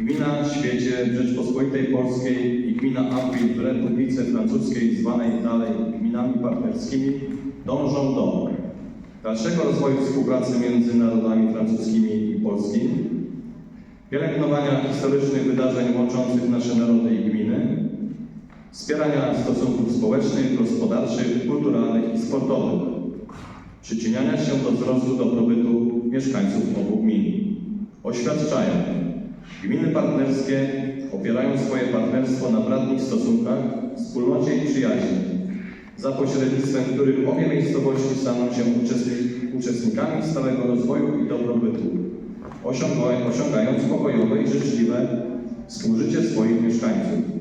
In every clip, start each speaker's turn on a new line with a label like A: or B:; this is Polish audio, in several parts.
A: Gmina w świecie Rzeczpospolitej Polskiej i gmina Akwil w Republice Francuskiej, zwanej dalej gminami partnerskimi, dążą do dalszego rozwoju współpracy między narodami francuskimi i polskimi, pielęgnowania historycznych wydarzeń łączących nasze narody i gminy, wspierania stosunków społecznych, gospodarczych, kulturalnych i sportowych, przyczyniania się do wzrostu dobrobytu mieszkańców obu gmin. Oświadczają, gminy partnerskie opierają swoje partnerstwo na bratnich stosunkach, wspólnocie i przyjaźni, za pośrednictwem których obie miejscowości staną się uczestni- uczestnikami stałego rozwoju i dobrobytu, osiąga- osiągając pokojowe i życzliwe współżycie swoich mieszkańców.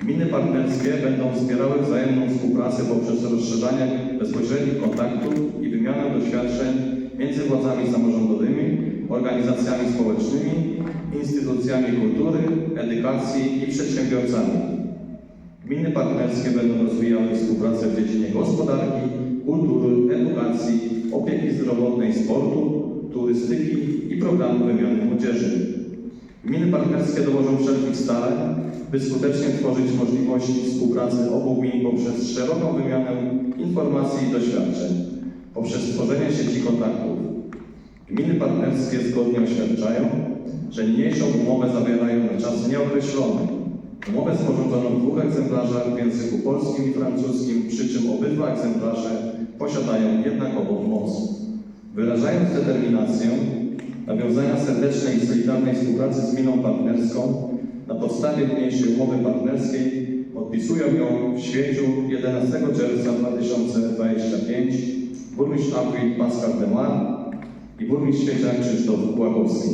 A: Gminy partnerskie będą wspierały wzajemną współpracę poprzez rozszerzanie bezpośrednich kontaktów i wymianę doświadczeń między władzami samorządowymi, organizacjami społecznymi, instytucjami kultury, edukacji i przedsiębiorcami. Gminy partnerskie będą rozwijały współpracę w dziedzinie gospodarki, kultury, edukacji, opieki zdrowotnej, sportu, turystyki i programu wymiany młodzieży. Gminy partnerskie dołożą wszelkich starań, by skutecznie tworzyć możliwości współpracy obu gmin poprzez szeroką wymianę informacji i doświadczeń, poprzez tworzenie sieci kontaktów. Gminy partnerskie zgodnie oświadczają, że niniejszą umowę zawierają na czas nieokreślony. Umowę sporządzono w dwóch egzemplarzach w języku polskim i francuskim, przy czym obydwa egzemplarze posiadają jednakową moc. Wyrażając determinację nawiązania serdecznej i solidarnej współpracy z gminą partnerską, na podstawie niniejszej umowy partnerskiej podpisują ją w święciu 11 czerwca 2025 burmistrz Akwil Pascal Demar i burmistrz Święcia Krzysztof Błagowski.